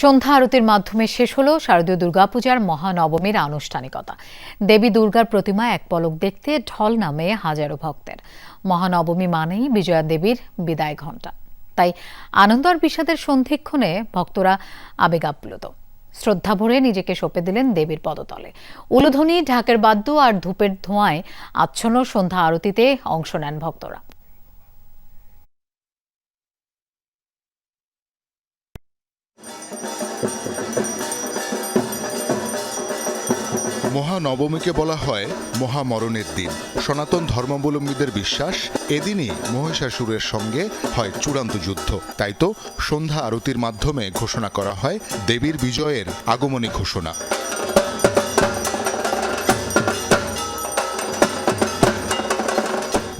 সন্ধ্যা আরতির মাধ্যমে শেষ হল শারদীয় দুর্গাপূজার মহানবমীর আনুষ্ঠানিকতা। দেবী দুর্গার প্রতিমা এক পলক দেখতে ঢল নামে হাজারো ভক্তের। মহানবমী মানেই বিজয়া দেবীর বিদায় ঘণ্টা। তাই আনন্দ আর বিষাদের সন্ধিক্ষণে ভক্তরা আবেগ আপ্লুত। শ্রদ্ধা ভরে নিজেকে সঁপে দিলেন দেবীর পদতলে। উলুধ্বনি, ঢাকের বাদ্য আর ধূপের ধোঁয়ায় আচ্ছন্ন সন্ধ্যা আরতিতে অংশ নেন ভক্তরা। মহানবমীকে বলা হয় মহামরণের দিন। সনাতন ধর্মাবলম্বীদের বিশ্বাস, এদিনই মহিষাসুরের সঙ্গে হয় চূড়ান্ত যুদ্ধ। তাই তো সন্ধ্যা আরতির মাধ্যমে ঘোষণা করা হয় দেবীর বিজয়ের আগমনী ঘোষণা।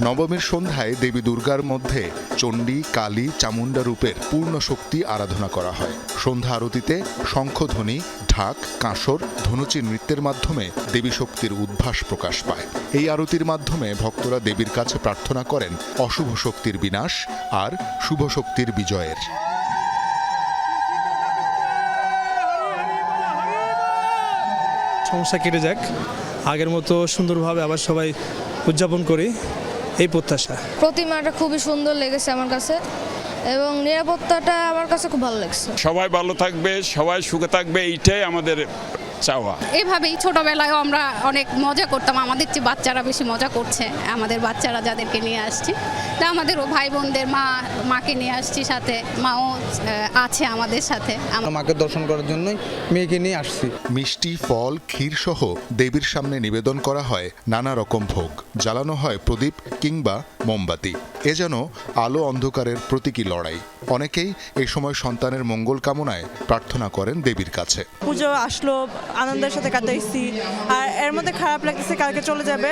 নবমীর সন্ধ্যায় দেবী দুর্গার মধ্যে চণ্ডী, কালী, চামুণ্ডা রূপের পূর্ণ শক্তি আরাধনা করা হয়। সন্ধ্যা আরতিতে শঙ্খধ্বনি, ঢাক, কাঁসর, ধনুচি নৃত্যের মাধ্যমে দেবী শক্তির উদ্ভাস প্রকাশ পায়। এই আরতির মাধ্যমে ভক্তরা দেবীর কাছে প্রার্থনা করেন অশুভ শক্তির বিনাশ আর শুভ শক্তির বিজয়ের। সমস্যা কেটে যাক। আগের মতো সুন্দরভাবে আবার সবাই উদযাপন করি। এই প্রত্যাশা? প্রতিমাটা খুবই সুন্দর লেগেছে আমার কাছে এবং নিরাপত্তাটা আমার কাছে খুব ভালো লেগেছে। সবাই ভালো থাকবে সবাই সুখে থাকবে এইটাই আমাদের চাওয়া। এভাবেই ছোটবেলায়ও আমরা অনেক মজা করতাম। আমাদের চেয়ে বাচ্চারা বেশি মজা করছে। আমাদের বাচ্চারা যাদেরকে নিয়ে আসছি। তা আমাদেরও ভাই বোনদের মা মাকে নিয়ে আসছি সাথে। মাও আছে আমাদের সাথে। আমরা মাকে দর্শন করার জন্যই মেয়েকে নিয়ে আসছি। মিষ্টি ফল ক্ষীর সহ দেবীর সামনে নিবেদন করা হয় নানা রকম ভোগ। জ্বালানো হয় প্রদীপ কিংবা মোমবাতি। এ যেন আলো অন্ধকারের প্রতীকী লড়াই। অনেকেই এই সময় সন্তানের মঙ্গল কামনায় প্রার্থনা করেন দেবীর কাছে। পুজো আসলো আনন্দের সাথে কাটাইছি আর এর মধ্যে খারাপ লাগতেছে কালকে চলে যাবে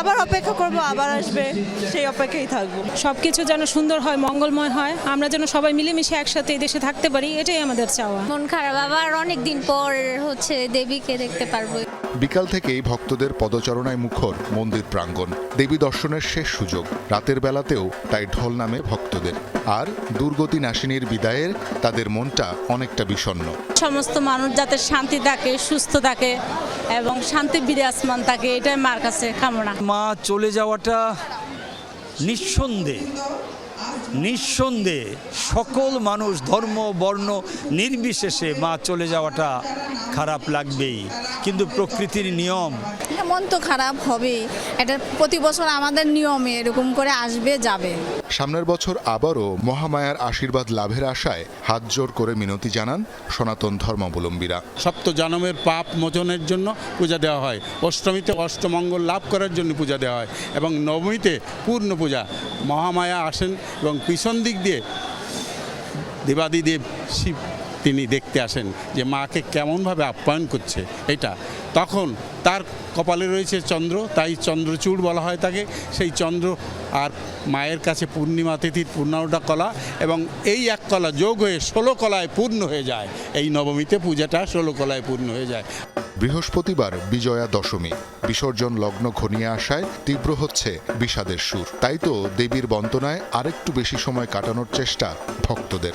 আবার অপেক্ষা করব আবার আসবে সেই অপেক্ষায় থাকব। সব কিছু যেন সুন্দর হয় মঙ্গলময় হয় আমরা যেন সবাই মিলেমিশে একসাথে এই দেশে থাকতে পারি এটাই আমাদের চাওয়া। মন খারাপ আবার অনেক দিন পর হচ্ছে দেবীকে দেখতে পারব বিকাল থেকেই ভক্তদের পদচারণায় মুখর মন্দির প্রাঙ্গণ। দেবী দর্শনের শেষ সুযোগ। রাতের বেলাতেও তাই ঢল নামে ভক্তদের। আর দুর্গতি নাশিনীর বিদায়ের তাদের মনটা অনেকটা বিষণ্ণ। সমস্ত মানুষ যাতে শান্তি থাকে সুস্থ থাকে এবং শান্তি বিরাজমান থাকে এটাই মার কাছে কামনা। মা চলে যাওয়াটা নিঃসন্দেহে। নিঃসন্দেহে সকল মানুষ ধর্ম বর্ণ নির্বিশেষে মা চলে যাওয়াটা খারাপ লাগবেই। কিন্তু প্রকৃতির নিয়ম। মন তো খারাপ হবেই। এটা প্রতি বছর আমাদের নিয়মে এরকম করে আসবে যাবে। সামনের বছর আবারও মহামায়ার আশীর্বাদ লাভের আশায় হাত জোর করে মিনতি জানান সনাতন ধর্মাবলম্বীরা। সপ্ত জনমের পাপ মোচনের জন্য পূজা দেওয়া হয়। অষ্টমীতে অষ্টমঙ্গল লাভ করার জন্য পূজা দেওয়া হয় এবং নবমীতে পূর্ণ পূজা। মহামায়া আসেন এবং পিছন দিক দিয়ে দেবাদিদেব শিব তিনি দেখতে আসেন যে মাকে কেমনভাবে আপ্যায়ন করছে এটা। তখন তার কপালে রয়েছে চন্দ্র, তাই চন্দ্রচূড় বলা হয় তাকে। সেই চন্দ্র আর মায়ের কাছে পূর্ণিমা তিথির পূর্ণাটা কলা এবং এই এক কলা যোগ হয়ে ষোলো কলায় পূর্ণ হয়ে যায়। এই নবমীতে পূজাটা ষোলো কলায় পূর্ণ হয়ে যায়। বৃহস্পতিবার বিজয়া দশমী। বিসর্জন লগ্ন ঘনিয়ে আসায় তীব্র হচ্ছে বিষাদের সুর। তাই তো দেবীর বন্দনায় আরেকটু বেশি সময় কাটানোর চেষ্টা ভক্তদের।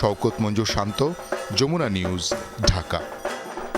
শওকত মঞ্জুর শান্ত, যমুনা নিউজ, ঢাকা।